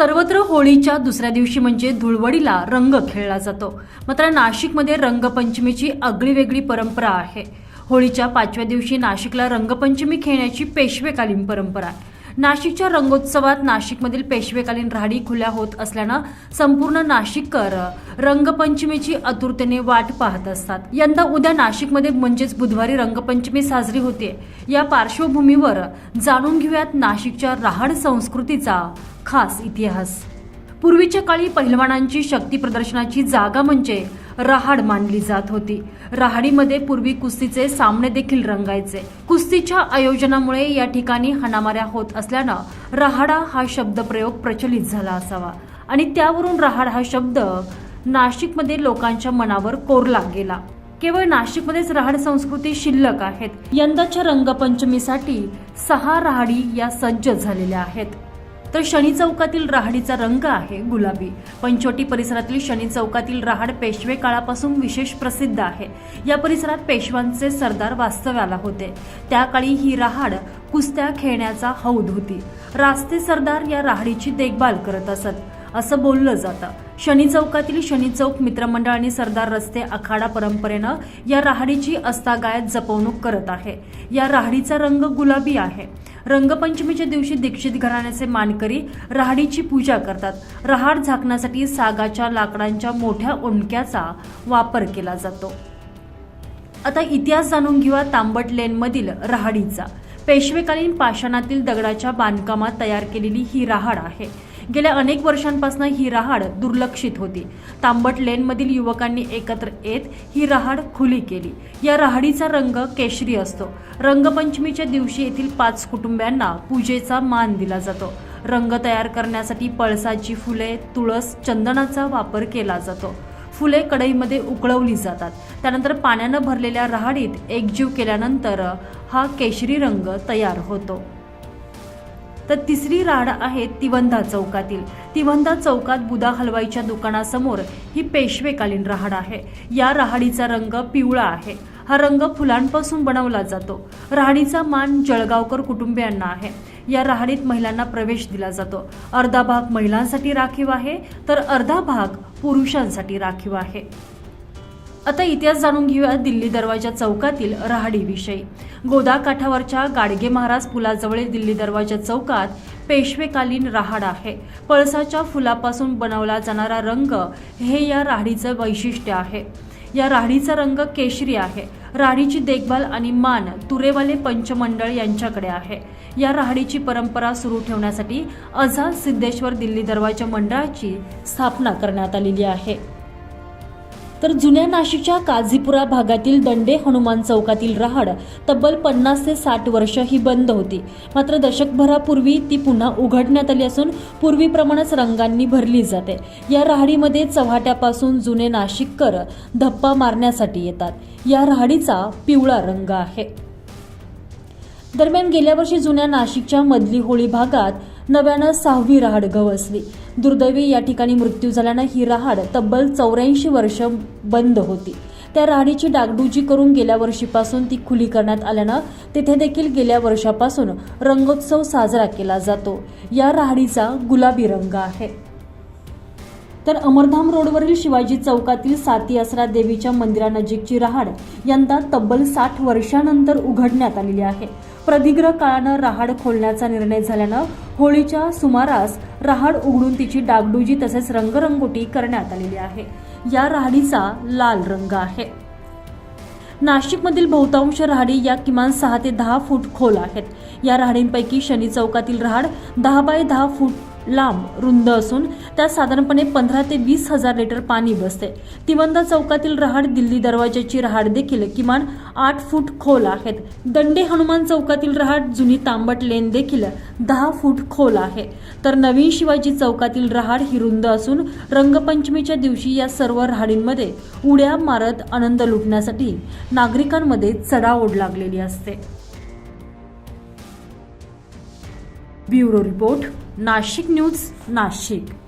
सर्वत्र होळीच्या दुसऱ्या दिवशी म्हणजे धुळवडीला रंग खेळला जातो. मात्र नाशिकमध्ये रंगपंचमीची आगळी वेगळी परंपरा आहे. होळीच्या पाचव्या दिवशी नाशिकला रंगपंचमी खेळण्याची पेशवेकालीन परंपरा आहे. नाशिकच्या रंगोत्सवात नाशिकमधील पेशवेकालीन राहाडी खुल्या होत असल्यानं संपूर्ण नाशिककर रंगपंचमीची आतुरतेने वाट पाहत असतात. यंदा उद्या नाशिकमध्ये म्हणजेच बुधवारी रंगपंचमी साजरी होते. या पार्श्वभूमीवर जाणून घेऊयात नाशिकच्या रहाड संस्कृतीचा खास इतिहास. पूर्वीच्या काळी पहिलवानांची शक्ती प्रदर्शनाची जागा म्हणजे रहाड मानली जात होती. रहाडीमध्ये पूर्वी कुस्तीचे सामने देखील रंगायचे. कुस्तीच्या आयोजनामुळे या ठिकाणी हाणामाऱ्या होत असल्यानं रहाडा हा शब्दप्रयोग प्रचलित झाला असावा. आणि त्यावरून रहाड हा शब्द नाशिकमध्ये लोकांच्या मनावर कोरला गेला. केवळ नाशिकमध्येच रहाड संस्कृती शिल्लक आहेत. यंदाच्या रंगपंचमीसाठी सहा राहाडी या सज्ज झालेल्या आहेत. तर शनी चौकातील राहाडीचा रंग आहे गुलाबी. पंचवटी परिसरातील शनी चौकातील राहाड पेशवे काळापासून विशेष प्रसिद्ध आहे. या परिसरात पेशवांचे सरदार वास्तव्याला होते. त्या काळी ही राहाड कुस्त्या खेळण्याचा हौद होती. रास्ते सरदार या राहाडीची देखभाल करत असत. असं बोललं जातं. शनी चौकातील शनी चौक मित्रमंडळ आणि सरदार रस्ते आखाडा परंपरेनं या राहाडीची अस्तागायत जपवणूक करत आहे. या राहाडीचा रंग गुलाबी आहे. रंगपंचमीच्या दिवशी दीक्षित घराण्याचे मानकरी राहाडीची पूजा करतात. रहाड झाकण्यासाठी सागाच्या लाकडांच्या मोठ्या ओंडक्याचा वापर केला जातो. आता इतिहास जाणून घेऊया तांबट लेनमधील रहाडीचा. पेशवेकालीन पाषाणातील दगडाच्या बांधकामात तयार केलेली ही रहाड आहे. गेल्या अनेक वर्षांपासून ही रहाड दुर्लक्षित होती. तांबट लेनमधील युवकांनी एकत्र येत ही रहाड खुली केली. या रहाडीचा रंग केशरी असतो. रंगपंचमीच्या दिवशी येथील पाच कुटुंबियांना पूजेचा मान दिला जातो. रंग तयार करण्यासाठी पळसाची फुले तुळस चंदनाचा वापर केला जातो. फुले कढईमध्ये उकळवली जातात. त्यानंतर पाण्यानं भरलेल्या रहाडीत एकजीव केल्यानंतर हा केशरी रंग तयार होतो. तर तिसरी राड आहे तिवंदा चौकातील. तिवंदा चौकात बुधा हलवाईच्या दुकानासमोर ही पेशवेकालीन रहाड आहे. या रहाडीचा रंग पिवळा आहे. हा रंग फुलांपासून बनवला जातो. राहाडीचा मान जळगावकर कुटुंबियांना आहे. या राहाडीत महिलांना प्रवेश दिला जातो. अर्धा भाग महिलांसाठी राखीव आहे तर अर्धा भाग पुरुषांसाठी राखीव आहे. आता इतिहास जाणून घेऊया दिल्ली दरवाजा चौकातील रहाडीविषयी. गोदा काठावरच्या गाडगे महाराज पुलाजवळील दिल्ली दरवाजा चौकात पेशवेकालीन रहाड आहे. पळसाच्या फुलापासून बनवला जाणारा रंग हे या राहाडीचं वैशिष्ट्य आहे. या राहाडीचा रंग केशरी आहे. राहाडीची देखभाल आणि मान तुरेवाले पंचमंडळ यांच्याकडे आहे. या राहाडीची परंपरा सुरू ठेवण्यासाठी आझाद सिद्धेश्वर दिल्ली दरवाजा मंडळाची स्थापना करण्यात आलेली आहे. तर जुन्या नाशिकच्या काझीपुरा भागातील दंडे हनुमान चौकातील रहाड तब्बल पन्नास ते साठ वर्ष ही बंद होती. मात्र दशकभरापूर्वी ती पुन्हा उघडण्यात आली असून पूर्वीप्रमाणेच रंगांनी भरली जाते. या राहाडीमध्ये चव्हाट्यापासून जुने नाशिककर धप्पा मारण्यासाठी येतात. या राहाडीचा पिवळा रंग आहे. दरम्यान गेल्या वर्षी जुन्या नाशिकच्या मधली होळी भागात नव्यानं सहावी रहाड गवसली. दुर्दैवी या ठिकाणी मृत्यू झाल्यानं ही रहाड तब्बल चौऱ्याऐंशी वर्ष बंद होती. त्या राहाडीची डागडुजी करून गेल्या वर्षीपासून ती खुली करण्यात आल्यानं तिथे देखील गेल्या वर्षापासून रंगोत्सव साजरा केला जातो. या राहाडीचा गुलाबी रंग आहे. तर अमरधाम रोडवरील शिवाजी चौकातील साती आसरा देवीच्या मंदिरानजीकची रहाड यंदा तब्बल साठ वर्षानंतर उघडण्यात आलेली आहे. प्रदीर्घ काळानं रहाड खोलण्याचा निर्णय झाल्यानं होळीच्या सुमारास रहाड उघडून तिची डागडुजी तसेच रंगरंगोटी करण्यात आलेली आहे. या राहाडीचा लाल रंग आहे. नाशिकमधील बहुतांश राहाडी या किमान सहा ते दहा फूट खोल आहेत. या राहाडींपैकी शनी चौकातील रहाड दहा बाय दहा फूट लांब रुंद असून त्यात साधारणपणे पंधरा ते वीस हजार लिटर पाणी बसते. तिवंदा चौकातील रहाड दिल्ली दरवाजाची रहाड देखील किमान आठ फूट खोल आहेत. दंडे हनुमान चौकातील रहाड जुनी तांबट लेन देखील दहा फूट खोल आहे. तर नवीन शिवाजी चौकातील रहाड ही रुंद असून रंगपंचमीच्या दिवशी या सर्व रहाडींमध्ये उड्या मारत आनंद लुटण्यासाठी नागरिकांमध्ये चढाओढ लागलेली असते. Bureau report. Nashik news Nashik.